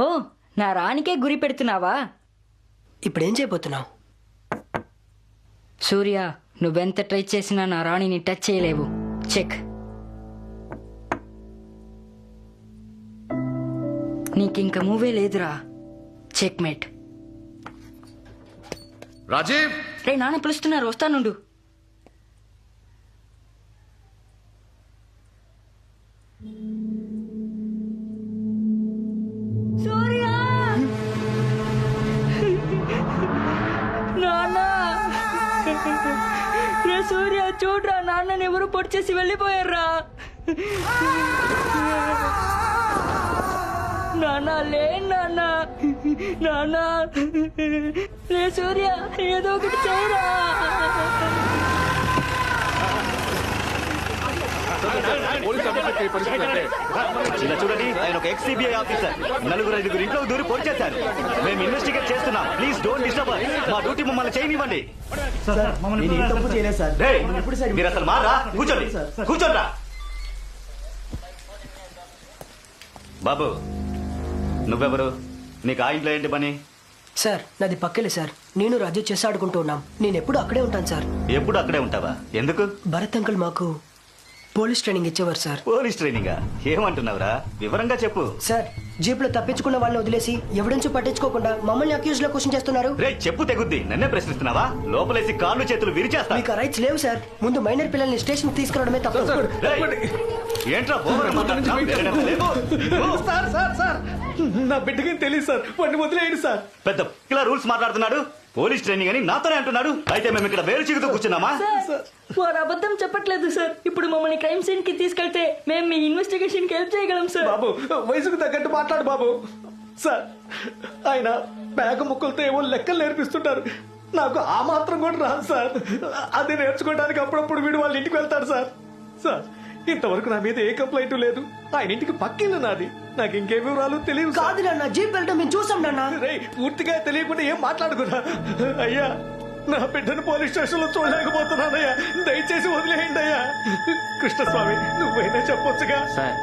ఓ నా రానికే గురి పెడుతున్నావా? ఇప్పుడు ఏం చేయబోతున్నావు? సూర్య నువ్వెంత ట్రై చేసినా నా రాణిని టచ్ చేయలేవు. చెక్. నీకింక మూవే లేదురా. Check mate. రాజీవ్! రే నాన్న పిలుస్తున్నారు వస్తానుండు. నాన్న లే నాన్న నాన్న రే సూర్య ఏదో ఒకటి చేయరా ఇలా చూడండి ఆయన ఒక ఎక్స్సీబీఐ ఆఫీసర్ నలుగురు ఐదుగురు ఇంట్లో దూరి పొడి చేశారు మేము ఇన్వెస్టిగేట్ చేస్తున్నాం ప్లీజ్ డోంట్ డిస్టర్బ్ మా డ్యూటీ మమ్మల్ని చేయనివ్వండి మీరు అసలు మారా కూర్చోండి కూర్చోండి బాబు నువ్వెవరు? నీకు ఆ ఇంట్లో ఏంటి పని? సార్ నాది పక్కలే సార్. నేను రాజు చేసి ఆడుకుంటూ ఉన్నాం. నేను ఎప్పుడు అక్కడే ఉంటాను సార్. ఎప్పుడు అక్కడే ఉంటావా? ఎందుకు? భరత్ అంకుల్ మాకు పోలీస్ ట్రైనింగ్ ఇచ్చేవారు సార్. పోలీస్ ట్రైనింగా? ఏమంటున్నావురా? వివరంగా చెప్పు. సార్ జీప్లో తప్పించుకున్న వాళ్ళని వదిలేసి ఎవిడెన్స్ పట్టించుకోకుండా మమ్మల్ని అక్యూజ్లో క్వశ్చన్ చేస్తున్నారు. రే చెప్పు తెగుద్ది. నన్నే ప్రశ్నిస్తున్నావా? లోపలేసి కాళ్ళు చేతులు విరిచేస్తా. మీకు రైట్స్ లేవు సార్. ముందు మైనర్ పిల్లల్ని స్టేషన్ తీసుకురావడమే తప్పు. ఏంట్రా సార్ సార్ సార్. నా బిడ్డకి తెలియదు సార్. వాడిని వదిలేయండి సార్. పెద్ద పిల్ల రూల్స్ మాట్లాడుతున్నాడు. పోలీస్ ట్రైనింగ్ అని నాతోనే అంటున్నాడు. అయితే మేము ఇక్కడ వేలు చిగుతూ కూర్చున్నామా? వారు అబద్ధం చెప్పట్లేదు సార్. ఇప్పుడు మమ్మల్ని క్రైమ్ సీన్కి తీసుకెళ్తే మేము మీ ఇన్వెస్టిగేషన్కి హెల్ప్ చేయగలం సార్. బాబు వయసుకు తగ్గట్టు మాట్లాడు బాబు. సార్ ఆయన పేక ముక్కలతో ఏవో లెక్కలు నేర్పిస్తుంటారు. నాకు ఆ మాత్రం కూడా రాదు సార్. అది నేర్చుకోవడానికి అప్పుడప్పుడు వీడు వాళ్ళ ఇంటికి వెళ్తాడు సార్. సార్ ఇంతవరకు నా మీద ఏ కంప్లైంట్ లేదు. ఆయన ఇంటికి పక్కిల్లు నాది. నాకు ఇంకే వివరాలు తెలియదు. కాదు నాన్న జీప్ వెళ్ళడం మేము చూసాం నాన్న. రేయ్ పూర్తిగా తెలియకుండా ఏం మాట్లాడుకున్నా అయ్యా నా బిడ్డను పోలీస్ స్టేషన్లో చూడలేకపోతున్నానయ్యా. దయచేసి వదిలేయండి అయ్యా. కృష్ణస్వామి నువ్వైనా చెప్పొచ్చుగా? సార్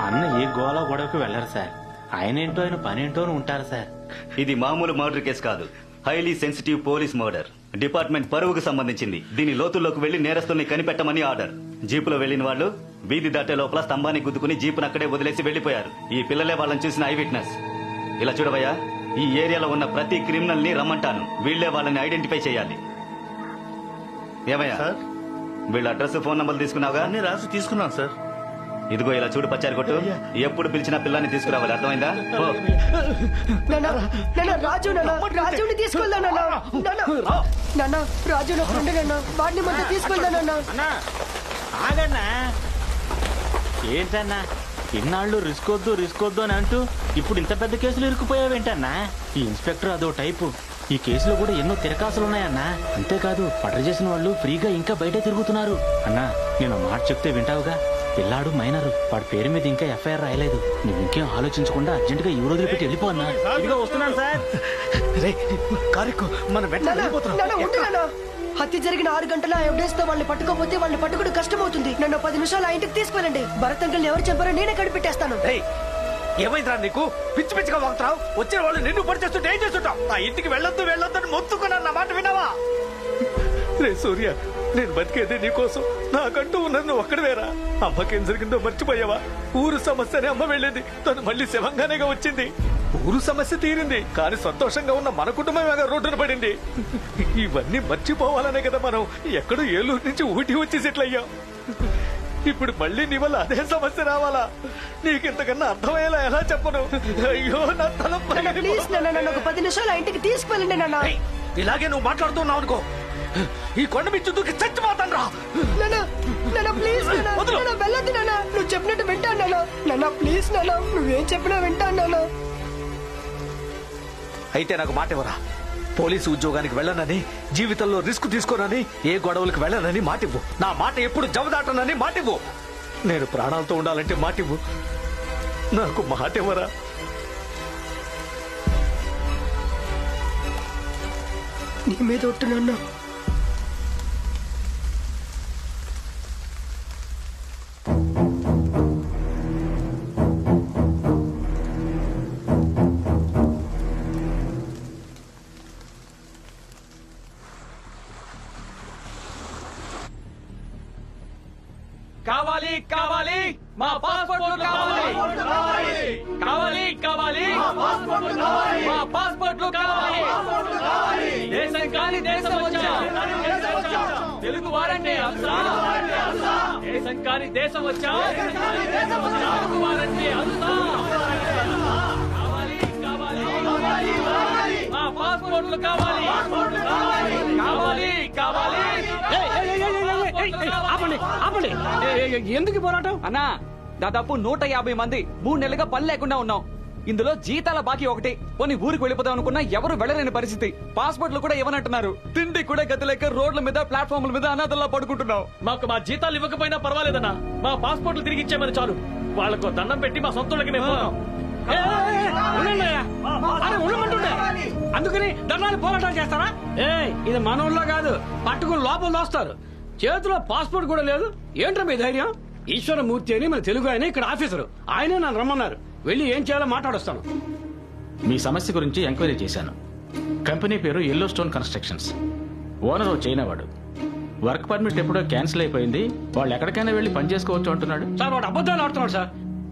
అన్న ఏ గోళ గొడవకు వెళ్ళరు సార్. ఆయన ఏంటో ఆయన పని ఏంటో అని ఉంటారు సార్. ఇది మామూలు మర్డర్ కేసు కాదు. Highly sensitive police murder department పరువుకు సంబంధించింది. దీని లోతుల్లోకి వెళ్ళి నేరస్తుల్ని కనిపెట్టమని ఆర్డర్. జీపులో వెళ్ళిన వాళ్ళు వీధి దాటే లోపల స్తంభాన్ని గుద్దుకుని జీపును అక్కడే వదిలేసి వెళ్ళిపోయారు ఈ పిల్లలే వాళ్ళని చూసిన ఐ విట్నెస్. ఇలా చూడవయ్యా ఈ ఏరియాలో ఉన్న ప్రతి క్రిమినల్ని రమ్మంటాను. వీళ్ళే వాళ్ళని ఐడెంటిఫై చేయాలి. ఏమయ్యా? వీళ్ళ అడ్రస్ ఫోన్ నంబర్ తీసుకున్నావుగా? రాసి తీసుకున్నాను సార్. ఇదిగో ఇలా చూడు పచ్చారి కొట్టు. ఎప్పుడు పిలిచినా పిల్లాన్ని తీసుకురావాలి అర్థమైందా? ఓ నాన్న నాన్న రాజు నాన్న రాజుని తీసుకెళ్దా నాన్న. నాన్న నాన్న రాజు నా ఫ్రెండ్ నాన్న. వాడిని మధ్య తీసుకెళ్దా నాన్న. అన్నా ఆగన్నా. ఏంటన్నా? ఇన్నాళ్ళు రిస్క్ వద్దు రిస్క్ వద్దు అని అంటూ ఇప్పుడు ఇంత పెద్ద కేసులు ఇరుక్కుపోయావేంటన్నా? ఈ ఇన్స్పెక్టర్ అదో టైపు. ఈ కేసులో కూడా ఎన్నో తిరకాసులు ఉన్నాయన్నా అంతేకాదు మర్డర్ చేసిన వాళ్ళు ఫ్రీగా ఇంకా బయట తిరుగుతున్నారు. అన్నా నేను మాట చెప్తే వింటావుగా? పిల్లాడు మైనరు. వాడి పేరు మీద ఇంకా ఎఫ్ఐఆర్ రాయలేదు. నువ్వు ఇంకేం ఆలోచించకుండా అర్జెంట్గా ఈ రోజులు పెట్టి వెళ్ళిపో అన్నా. ఇదిగో వస్తున్నాను సార్. రే కారెక్కు మనం వెళ్ళిపోతున్నాం. హత్య జరిగిన ఆరు గంటల ఎవిడెన్స్తో వాళ్ళని పట్టుకోపోతే వాళ్ళని పట్టుకోవడం కష్టం అవుతుంది నన్ను పది నిమిషాలు ఆ ఇంటికి తీసుకెళ్ళండి భరత్ అంకుల్ ఎవరు చెప్పారో నేనే కనిపెట్టేస్తాను. రేయ్ ఏమైందిరా నీకు? పిచ్చి పిచ్చిగా వాగుతావు వచ్చిన వాళ్ళు నిన్ను పడి చేస్తుంటే ఏం చేస్తుంటావు? ఆ ఇంటికి వెళ్ళొద్దు వెళ్ళొద్దు అని మొత్తుకున్నాను. నా మాట విన్నావా? రే సూర్య నేను బతికేది నీకోసం. నాకంటూ ఉన్నది నువ్వు ఒక్కడవేరా. అమ్మకేం జరిగిందో మర్చిపోయావా? ఊరు సమస్యనే అమ్మ వెళ్ళింది. తను మళ్ళీ శివంగానేగా వచ్చింది. ఊరు సమస్య తీరింది. కానీ సంతోషంగా ఉన్న మన కుటుంబం రోడ్డున పడింది. ఇవన్నీ మర్చిపోవాలనే కదా మనం. ఎక్కడో ఏలూరు నుంచి ఊటి వచ్చి సెటిల్ అయ్యాం. ఇప్పుడు మళ్ళీ నీ వల్ల అదే సమస్య రావాలా? నీకు ఇంతకన్నా అర్థమయ్యేలా ఎలా చెప్పను? అయ్యో నా తల ఒక పది నిమిషాలు ఇంటికి నాన్న. ఏయ్, ఇలాగే నువ్వు మాట్లాడుతున్నావు అనుకో. ఈ కొండ మీద దూకి చచ్చిపోతాను రా. నాన్న ప్లీజ్ నాన్న వదలు. నాన్న వెళ్ళొద్దు నువ్వు చెప్పినట్టు వింటాను నాన్న నాన్న ప్లీజ్ నాన్న నువ్వేం చెప్పినా వింటాను నాన్న అయితే నాకు మాట ఇవ్వరా? పోలీసు ఉద్యోగానికి వెళ్ళనని జీవితంలో రిస్క్ తీసుకోనని ఏ గొడవలకు వెళ్ళనని మాటివ్వు నా మాట ఎప్పుడు జవదాటనని మాటివ్వు నేను ప్రాణాలతో ఉండాలంటే మాటివ్వు నాకు మాట ఇవ్వరా? నీ మీద ఒట్టు నాన్న. కావాలి కావాలి. మా పాస్పోర్ట్లు కావాలి. కావాలి. కావాలి మా పాస్పోర్ట్లు కావాలి. దేశం కాని దేశం వచ్చా? తెలుగు వారంటే అంతా దేశం కాని దేశం వచ్చా? తెలుగు వారంటే అంతా కావాలి కావాలి. మా పాస్పోర్ట్లు కావాలి. కావాలి ఎందుకు పోరాటం? అన్నా దాదాపు నూట యాభై మంది మూడు నెలలుగా పని లేకుండా ఉన్నాం. ఇందులో జీతాల బాకీ ఒకటి. కొన్ని ఊరికి వెళ్ళిపోదాం అనుకున్నా ఎవరు వెళ్ళలేని పరిస్థితి. పాస్పోర్ట్లు కూడా ఇవ్వనంటున్నారు. తిండి కూడా గతి లేక రోడ్ల మీద ప్లాట్ఫామ్ల మీద అనాథల్లా పడుకుంటున్నాం. మాకు మా జీతాలు ఇవ్వకపోయినా పర్వాలేదన్నా. మా పాస్పోర్ట్లు తిరిగి ఇచ్చేమని చాలు. వాళ్ళకు దండం పెట్టి మా సొంతలకి మేము. అందుకని దండాలు పోరాటాలు చేస్తారా? ఏ ఇది మన ఊళ్ళో కాదు. పట్టుకుని లోపల దోస్తారు. చేతిలో పాస్పోర్ట్ కూడా లేదు. ఏంట్రా మీ ధైర్యం? ఈశ్వరమూర్తి అని మన తెలుగు ఆయన ఇక్కడ ఆఫీసరు. ఆయనే నన్ను రమ్మన్నారు. వెళ్ళి ఏం చేయాలో మాట్లాడొస్తాను. మీ సమస్య గురించి ఎంక్వైరీ చేశాను. కంపెనీ పేరు ఎల్లో స్టోన్ కన్స్ట్రక్షన్స్ ఓనర్ ఓ చైనా వాడు వర్క్ పర్మిట్ ఎప్పుడో క్యాన్సిల్ అయిపోయింది. వాళ్ళు ఎక్కడికైనా వెళ్ళి పని చేసుకోవచ్చు అంటున్నాడు. సార్ వాడు అబద్ధాలు ఆడుతున్నాడు సార్.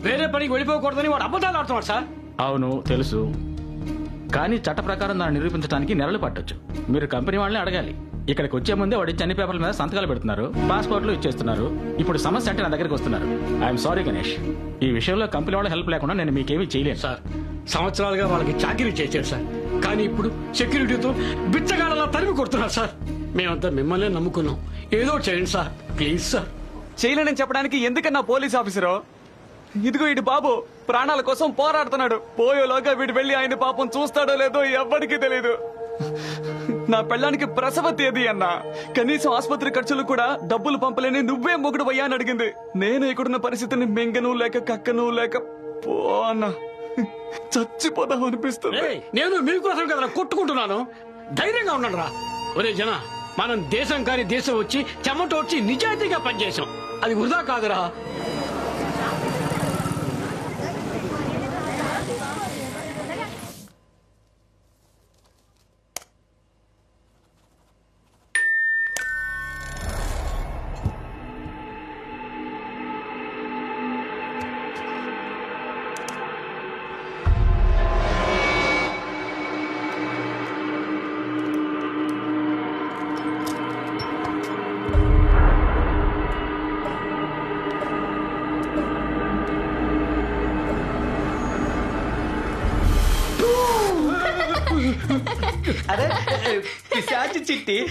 వేరే పనికి వెళ్ళిపోకూడదని వాడు అబద్ధాలు ఆడుతున్నాడు సార్. అవును తెలుసు. కానీ చట్ట ప్రకారం దాన్ని నిరూపించడానికి నెలలు పట్టొచ్చు. మీరు కంపెనీ వాళ్ళని అడగాలి. ఇక్కడికి వచ్చే ముందే వాడి అన్ని పేపర్ల మీద సంతకాలు పెడుతున్నారు పాస్పోర్ట్లు ఇచ్చేస్తున్నారు. ఇప్పుడు సమస్య అంటే నా దగ్గరికి వస్తున్నారు. ఐఎమ్ సారీ గణేష్ ఈ విషయంలో కంపెనీ వాళ్ళ హెల్ప్ లేకుండా నేను మీకేమీ చేయలేను. సార్ సంవత్సరాలుగా వాళ్ళకి చాకరీ చేశారు సార్. కానీ ఇప్పుడు సెక్యూరిటీతో బిచ్చగాళ్ళలా తరిమి కొడుతున్నారు సార్. మేమంతా మిమ్మల్ని నమ్ముకున్నాం. ఏదో చేయండి సార్. Please sir. చేయలేనని చెప్పడానికి ఎందుకన్నా పోలీస్ ఆఫీసరు? ఇదిగో ఇటు బాబు ప్రాణాల కోసం పోరాడుతున్నాడు. పోయేలోగా వీడు వెళ్ళి ఆయన పాపం చూస్తాడో లేదో ఎవ్వడికి తెలియదు నా పెళ్ళానికి ప్రసవ తేదీ అన్నా. కనీసం ఆసుపత్రి ఖర్చులు కూడా డబ్బులు పంపలేని నువ్వే మొగుడు అయ్యా అని అడిగింది. నేను ఇక్కడున్న పరిస్థితిని మింగను లేక కక్కను లేక పోనా చచ్చిపోదాం అనిపిస్తుంది. ఏయ్, నేను మీకోసం కదా కొట్టుకుంటున్నాను. ధైర్యంగా ఉండండి రా. ఒరే జన మనం దేశం కాని దేశం వచ్చి చెమట వచ్చి నిజాయితీగా పనిచేసాం అది వృధా కాదురా. అదే పిశాచి చిట్టి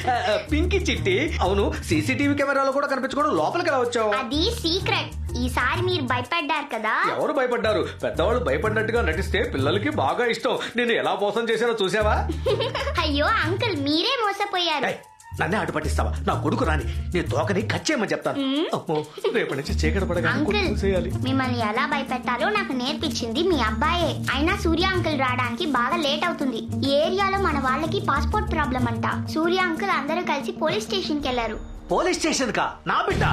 పింకి చిట్టి. అవును సీసీటీవీ కెమెరాలో కూడా కనిపించుకోవడం లోపలికి ఎలా వచ్చావు? అది సీక్రెట్. ఈసారి మీరు భయపడ్డారు కదా? ఎవరు భయపడ్డారు? పెద్దవాళ్ళు భయపడినట్టుగా నటిస్తే పిల్లలకి బాగా ఇష్టం. నేను ఎలా మోసం చేశానో చూసావా? అయ్యో అంకుల్ మీరే మోసపోయారు. నన్నే అటు పట్టిస్తావా? నా కొడుకు రాని. నీ తోకని కచ్చేయమని చెప్తాను. అమ్మో రేపటి నుంచి చీకటి చూసేయాలి. మిమ్మల్ని ఎలా భయపెట్టాలో నాకు నేర్పించింది మీ అబ్బాయే. అయినా సూర్య అంకుల్ రావడానికి బాగా లేట్ అవుతుంది. ఈ ఏరియాలో మన వాళ్ళకి పాస్పోర్ట్ ప్రాబ్లం అంట. సూర్య అంకుల్ అందరూ కలిసి పోలీస్ స్టేషన్కి వెళ్ళారు పోలీస్ స్టేషన్ కా నా బిడ్డ?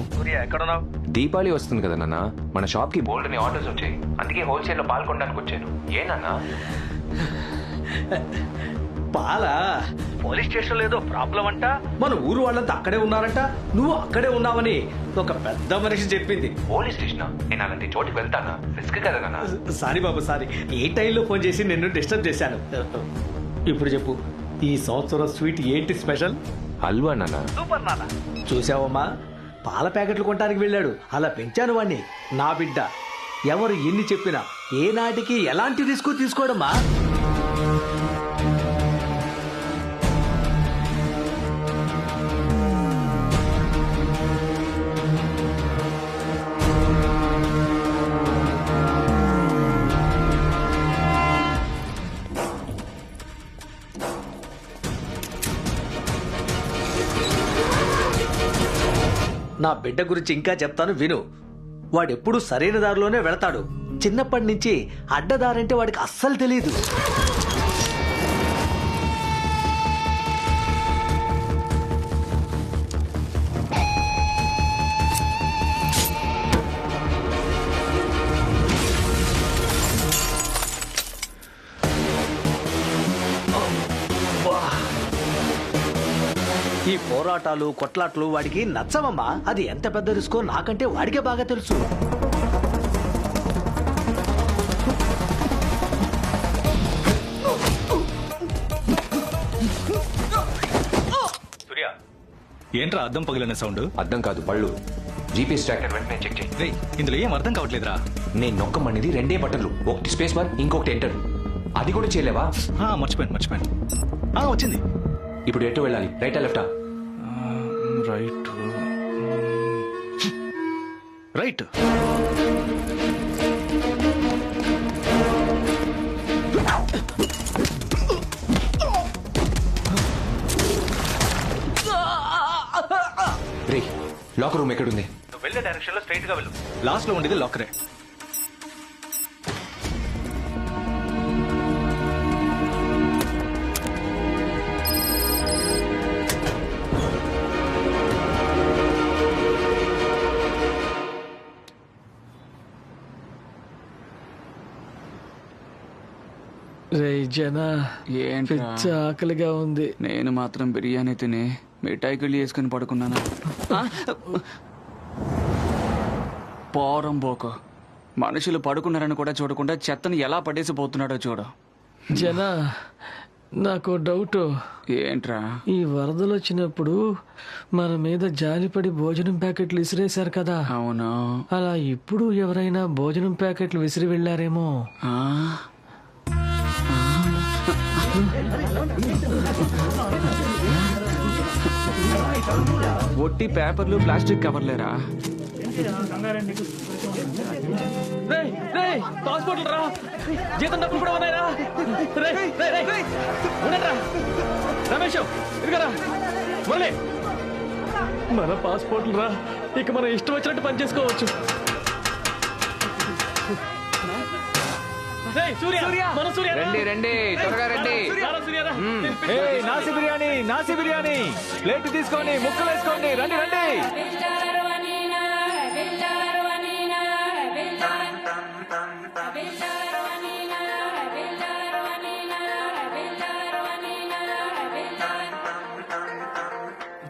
హలో. ఎక్కడున్నావు? దీపావళి వస్తుంది కదా నాన్న. మన షాప్కి బోల్డ్ అని ఆర్డర్స్ వచ్చాయి. అందుకే హోల్సేల్లో పాల్గొనడానికి వచ్చాను. ఏ నాన్న? పాలా? పోలీస్ స్టేషన్ ఏదో ప్రాబ్లం అంట? మన ఊరు వాళ్ళంతా అక్కడే ఉన్నారంట. నువ్వు అక్కడే ఉన్నావని ఒక పెద్ద మనిషి చెప్పింది. Police station? నేను అలాంటి చోటికి వెళ్తానా? రిస్క్ కదా నాన్న. సారీ బాబు సారీ. ఏ టైంలో ఫోన్ చేసి నిన్ను డిస్టర్బ్ చేశాను? ఇప్పుడు చెప్పు ఈ సంవత్సరం స్వీట్ ఏంటి స్పెషల్? హల్వా నాన్న. సూపర్ నాన్న. చూసావమ్మా పాల ప్యాకెట్లు కొనడానికి వెళ్ళాడు. అలా పెంచాను వాణ్ణి. నా బిడ్డ ఎవరు ఎన్ని చెప్పినా ఏ నాటికి ఎలాంటి రిస్క్ తీసుకోవడమ్మా నా బిడ్డ గురించి ఇంకా చెప్తాను విను. వాడెప్పుడు సరైన దారిలోనే వెళతాడు. చిన్నప్పటి నుంచి అడ్డదారంటే వాడికి అస్సలు తెలియదు పోరాటాలు కొట్లాట్లు వాడికి నచ్చవమ్మా. అది ఎంత పెద్ద రిస్కో? నాకంటే వాడికే బాగా తెలుసు. ఏంట్రా అద్దం పగిలిన సౌండ్? అర్థం కాదు పళ్ళు జీపీఎస్ ట్రాకర్ వెంటనే చెక్ చేయి. ఇందులో ఏం అర్థం కావట్లేదురా? నేను నొక్కమనేది రెండే బటన్లు. ఒకటి స్పేస్ బార్ ఇంకొకటి ఎంటర్. అది కూడా చేయలేవా? ఆ, మర్చిపోయాను మర్చిపోయాను. ఆ, వచ్చింది. ఇప్పుడు ఎటు వెళ్ళాలి? రైటా లెఫ్టా? రైట్. రైట్. రే లాకర్ రూమ్ ఎక్కడుంది? వెళ్ళే డైరెక్షన్లో స్ట్రైట్గా వెళ్ళు. లాస్ట్లో ఉండేది లాకరే జన ఏంటి ఆకలిగా ఉంది. నేను మాత్రం బిర్యానీ తిని మిఠాయి కిళ్ళి వేసుకుని పడుకున్నాను? పోరం పోకు. మనుషులు పడుకున్నారని కూడా చూడకుండా చెత్తను ఎలా పడేసి పోతున్నాడో చూడు. జన నాకు డౌట్. ఏంట్రా? ఈ వరదలు వచ్చినప్పుడు మన మీద జాలిపడి భోజనం ప్యాకెట్లు విసిరేశారు కదా. అవును. అలా ఇప్పుడు ఎవరైనా భోజనం ప్యాకెట్లు విసిరి వెళ్ళారేమో. ఒట్టి పేపర్లు ప్లాస్టిక్ కవర్లేరా? రేయ్, రా. జీతం డబ్బులు కూడా ఉన్నాయరా. రమేష్ ఇదిగరా. మురళి. మన పాస్పోర్ట్లు రా. ఇక మనం ఇష్టం వచ్చినట్టు పని చేసుకోవచ్చు. రండి రండి. త్వరగా రండి. రారా, సూర్య రా. నాసి బిర్యానీ నాసి బిర్యానీ. ప్లేట్ తీసుకోండి ముక్కలు వేసుకోండి రండి. రండి